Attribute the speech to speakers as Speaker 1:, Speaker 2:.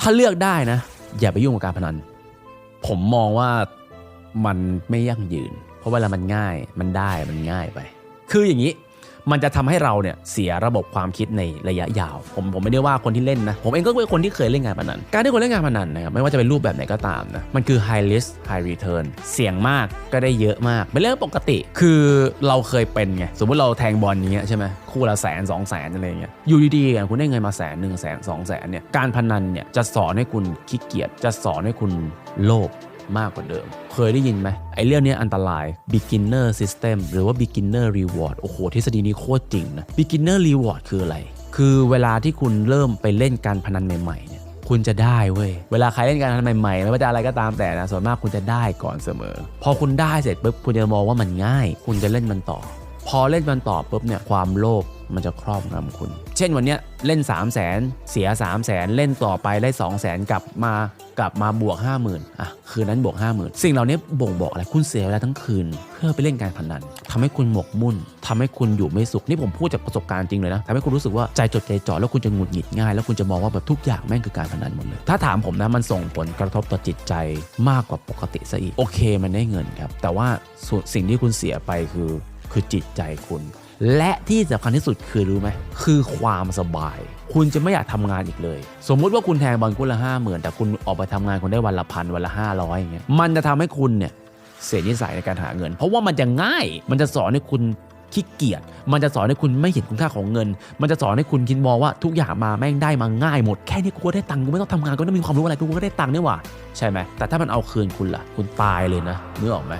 Speaker 1: ถ้าเลือกได้นะ อย่าไปยุ่งกับการพนัน ผมมองว่ามันไม่ยั่งยืน เพราะเวลามันง่าย มันได้มันง่ายไป คืออย่างนี้ มันจะทำให้เราเนี่ยเสียระบบความคิดในระยะยาว ผมผมไม่ได้ว่าคนที่เล่นนะ ผมเองก็เป็นคนที่เคยเล่นงานพนัน การที่คนเล่นงานพนันนะครับไม่ว่าจะเป็นรูปแบบไหนก็ตามนะ มันคือ high risk high return เสี่ยงมากก็ได้เยอะมาก เป็นเรื่องปกติ คือเราเคยเป็นไง สมมติเราแทงบอลอย่างเงี้ยใช่ไหมคู่ละแสนสองแสนอะไรเงี้ย อยู่ดีๆอะคุณได้เงินมาแสนหนึ่งแสนสองแสนเนี่ย การพนันเนี่ยจะสอนให้คุณขี้เกียจ จะสอนให้คุณโลภ มากกว่าเดิม เคยได้ยินไหมไอ้เรื่องนี้อันตราย beginner system หรือว่า beginner reward โอ้โหทฤษฎีนี้โคตรจริงนะ beginner reward คืออะไร คือเวลาที่คุณเริ่มไปเล่นการพนันใหม่ๆเนี่ยคุณจะได้เว้ย เวลาใครเล่นการพนันใหม่ๆไม่ว่าจะอะไรก็ตามแต่นะส่วนมากคุณจะได้ก่อนเสมอ พอคุณได้เสร็จปุ๊บคุณจะมองว่ามันง่าย คุณจะเล่นมันต่อ พอเล่นมันต่อปุ๊บเนี่ยความโลภมันจะครอบงำคุณ เช่นวันเนี้ยเล่น 3 0 0 0 0 0เสีย 3 0 0 0 0 0เล่นต่อไปได้ 2 0 0 0 0 0กลับมากลับมาบวก 50,000อะคืนนั้นบวก 50,000 สิ่งเหล่านี้บ่งบอกอะไรคุณเสียเวลาทั้งคืน เพื่อไปเล่นการพนันทำให้คุณหมกมุ่นทำให้คุณอยู่ไม่สุขนี่ผมพูดจากประสบการณ์จริงเลยนะทำให้คุณรู้สึกว่าใจจดใจจ่อแล้วคุณจะหงุดหงิดง่าย แล้วคุณจะมองว่าแบบทุกอย่างแม่งคือการพนันหมดเลยถ้าถามผมนะมันส่งผลกระทบต่อจิตใจมากกว่าปกติซะอีกโอเคมันได้เงินครับแต่ว่าส่วนสิ่งที่คุณเสียไปคือ คือจิตใจคุณ และที่สำคัญที่สุดคือรู้ไหมคือความสบาย คุณจะไม่อยากทำงานอีกเลย สมมุติว่าคุณแทงบอลคุณละห้าหมื่นแต่คุณออกไปทำงานคุณได้วันละพันวันละห้าร้อยอย่างเงี้ยมันจะทำให้คุณเนี่ยเสียนิสัยในการหาเงิน เพราะว่ามันจะง่ายมันจะสอนให้คุณขี้เกียจ มันจะสอนให้คุณไม่เห็นคุณค่าของเงิน มันจะสอนให้คุณคิดมองว่าทุกอย่างมาแม่งได้มาง่ายหมด แค่นี้กูก็ได้ตังค์กูไม่ต้องทำงานกูไม่ต้องมีความรู้อะไรกูก็ได้ตังค์นี่หว่า ใช่ไหม แต่ถ้ามันเอาคืนคุณล่ะ คุณตายเลยนะนึกออกไหม